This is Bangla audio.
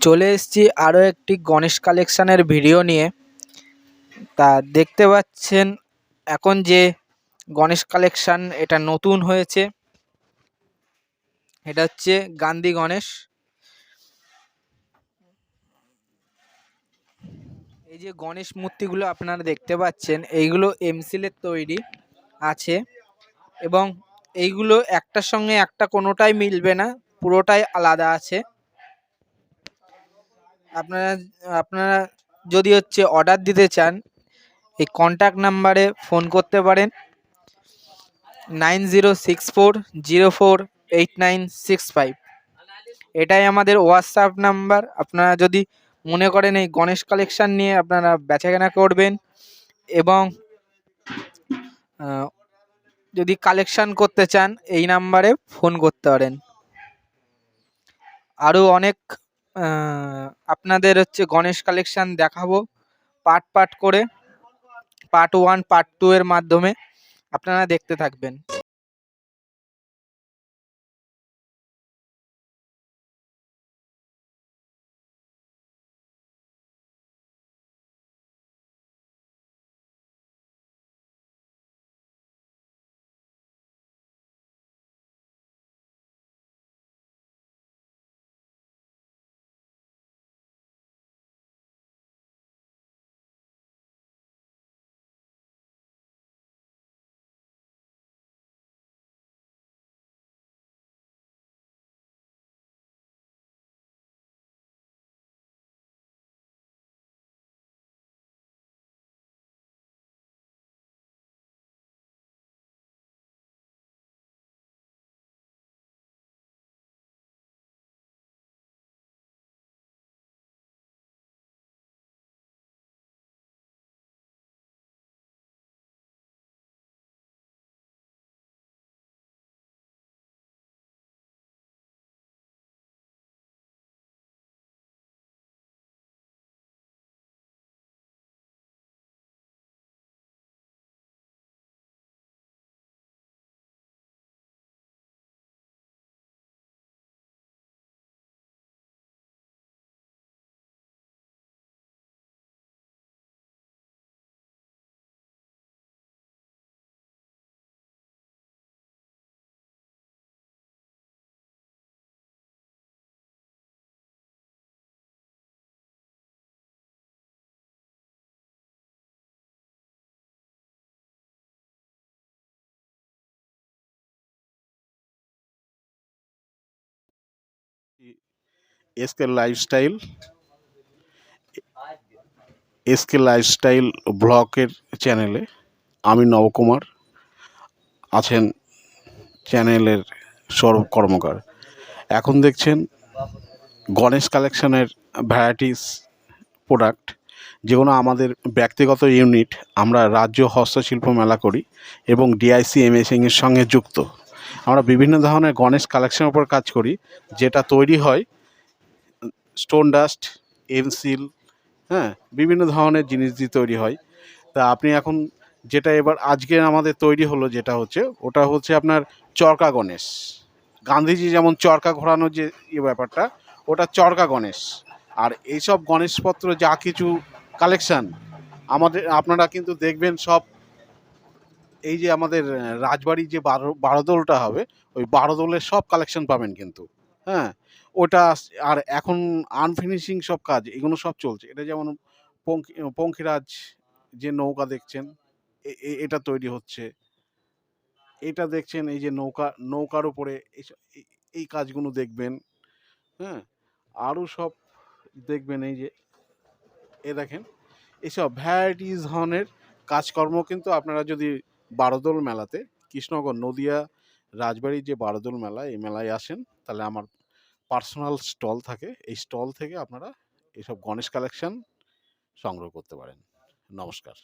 চলে এসেছি আরও একটি গণেশ কালেকশানের ভিডিও নিয়ে। তা দেখতে পাচ্ছেন এখন যে গণেশ কালেকশান এটা নতুন হয়েছে। এটা হচ্ছে গান্ধী গণেশ। এই যে গণেশ মূর্তিগুলো আপনারা দেখতে পাচ্ছেন, এইগুলো এমসিলের তৈরি আছে এবং এইগুলো একটার সঙ্গে একটা কোনোটাই মিলবে না, পুরোটাই আলাদা আছে। আপনারা আপনারা যদি হচ্ছে অর্ডার দিতে চান, এই কন্ট্যাক্ট নাম্বারে ফোন করতে পারেন। Nine zero six four zero four eight nine six five. এটাই আমাদের হোয়াটসঅ্যাপ নাম্বার আপনারা যদি মনে করেন এই গণেশ কালেকশান নিয়ে আপনারা বেচাকেনা করবেন এবং যদি কালেকশান করতে চান, এই নাম্বারে ফোন করতে পারেন। আরও অনেক আপনাদের হচ্ছে গণেশ কালেকশান দেখাবো পার্ট পার্ট করে পার্ট ওয়ান পার্ট টু এর মাধ্যমে আপনারা দেখতে থাকবেন। এসকে লাইফস্টাইল এসকে লাইফস্টাইল ব্লগের চ্যানেলে আমি নবকুমার আছেন চ্যানেলের সৌরভ কর্মকার এখন দেখছেন গণেশ কালেকশনের ভ্যারাইটিস প্রোডাক্ট যেগুলো আমাদের ব্যক্তিগত ইউনিট আমরা রাজ্য হস্তশিল্প মেলা করি এবং ডিআইসি এমএসিংয়ের সঙ্গে যুক্ত। আমরা বিভিন্ন ধরনের গণেশ কালেকশনের উপর কাজ করি, যেটা তৈরি হয় স্টোন ডাস্ট এনসিল হ্যাঁ বিভিন্ন ধরনের জিনিস দিয়ে তৈরি হয়। তা আপনি এখন যেটা এবার আজকে আমাদের তৈরি হলো যেটা হচ্ছে, ওটা হচ্ছে আপনার চরকা গণেশ। গান্ধীজি যেমন চরকা ঘোরানোর যে ব্যাপারটা, ওটা চরকা গণেশ। আর এইসব গণেশপত্র যা কিছু কালেকশান, আমাদের, আপনারা কিন্তু দেখবেন সব এই যে আমাদের রাজবাড়ির যে বারো, বারোদোলটা হবে, ওই বারোদোলের সব কালেকশন পাবেন কিন্তু। হ্যাঁ? ওটা আর এখন আনফিনিশিং সব কাজ, এগুলো সব চলছে। এটা যেমন পঙ্খিরাজ যে নৌকা দেখছেন এটা তৈরি হচ্ছে। এটা দেখছেন এই যে নৌকা, নৌকার উপরে এই- কাজগুলো দেখবেন হ্যাঁ? আরও সব দেখবেন এই যে, এ দেখেন এইসব ভ্যারাইটিস ধরনের কাজকর্ম কিন্তু আপনারা যদি বারোদোল মেলাতে, কৃষ্ণনগর, নদিয়া, রাজবাড়ির যে বারোদোল মেলা, এই মেলায় আসেন তাহলে আমার পার্সোনাল স্টল থাকে। এই স্টল থেকে আপনারা এইসব গণেশ কালেকশন সংগ্রহ করতে পারেন। নমস্কার।